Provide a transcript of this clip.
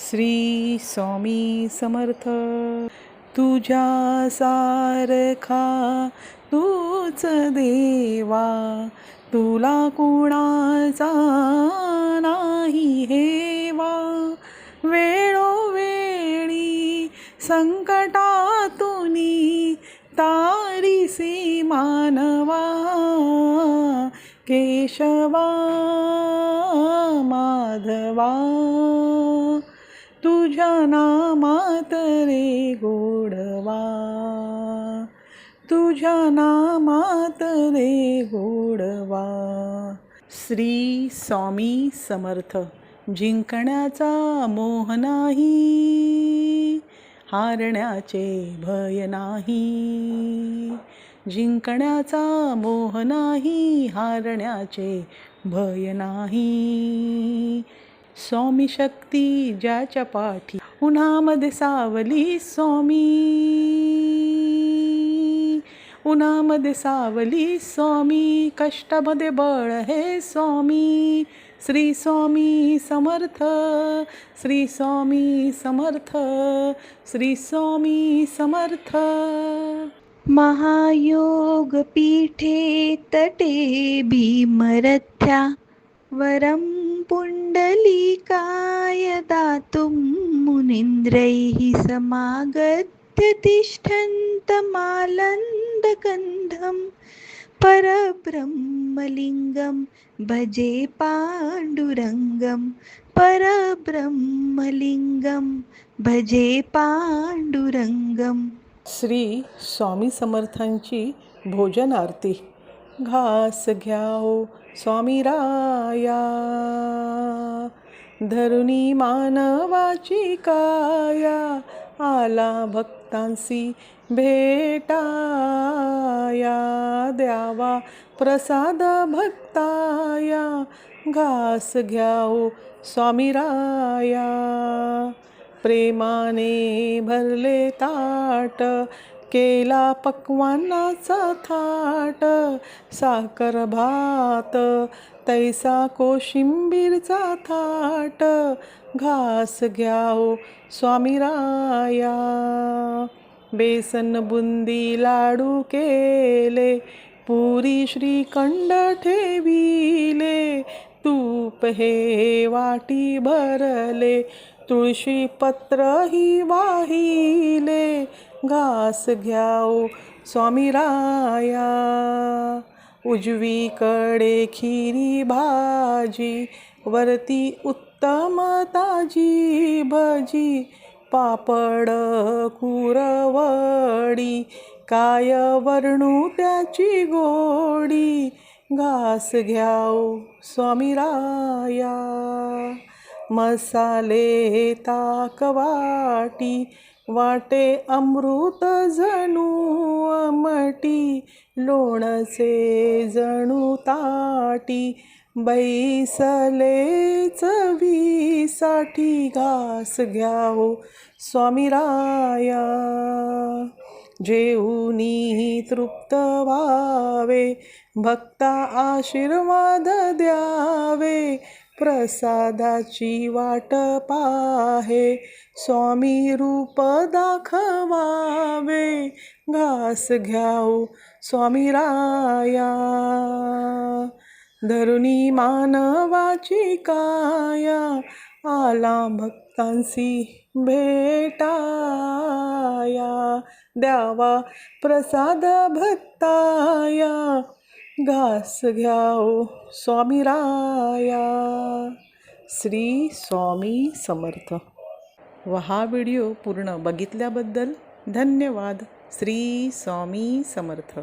श्री स्वामी समर्थ. तुझ्या सारखा तूच देवा तुला कुणाचा नाही हेवा. वेळोवेळी संकटातुनी तारिसी मानवा. केशवा माधवा. तुझ्या नामात रे गोडवा. तुझ्या नामात रे गोडवा. श्री स्वामी समर्थ जिंकण्याचा मोह नाही हारण्याचे भय नाही. जिंकण्याचा मोह नाही हारण्याचे भय नाही. स्वामी शक्ती ज्याच्या पाठी उन्हामध्ये सावली स्वामी. उन्हामध्ये सावली स्वामी कष्टामध्ये बळ हे स्वामी. श्री स्वामी समर्थ श्री स्वामी समर्थ श्री स्वामी समर्थ. महायोग पीठे तटे भीमरथ्या वरं पुण्डलीकाय दातुं मुनीन्द्रैः समागत्य तिष्ठन्तमालन्दगन्धं परब्रह्मलिङ्गं भजे पाण्डुरङ्गं परब्रह्मलिङ्गं भजे पाण्डुरङ्गं। श्री स्वामी समर्थांची भोजन आरती घास घ्याओ स्वामी राया. धरुणी मानवाची काया आला भक्तांसी भेटाया. द्यावा प्रसाद भक्ताया घास घ्याओ स्वामी राया. प्रेमाने भरले ताट केला पक्वानाचा थाट साखर भात तैसा कोशिंबीरचा थाट घास घ्याओ स्वामी राया. बेसन बुंदी लाडू केले पुरी श्रीखंड ठेविले तूप हे वाटी भरले तुळशी पत्रही वाहिले घास घ्याओ स्वामी राया. उजवीकडे खिरी भाजी वरती उत्तम ताजी भजी पापड कुरवडी काय वर्णू त्याची गोडी घास घ्याओ स्वामी राया. मसाले ताकवाटी वाटे अमृत जणू अमटी लोणचे जणू ताटी बैसले चवीसाठी घास घ्यावो स्वामी राया. जेऊनी तृप्त व्हावे भक्ता आशीर्वाद द्यावे प्रसादाची वाट पाहे. स्वामी रूप दाखवावे. घास घ्याओ स्वामी राया. धरुणी मानवाची काया. आला भक्तांसी भेटाया. द्यावा प्रसाद भक्ताया. घास घ्याओ स्वामी राया श्री स्वामी समर्थ. व हा व्हिडिओ पूर्ण बघितल्याबद्दल धन्यवाद. श्री स्वामी समर्थ.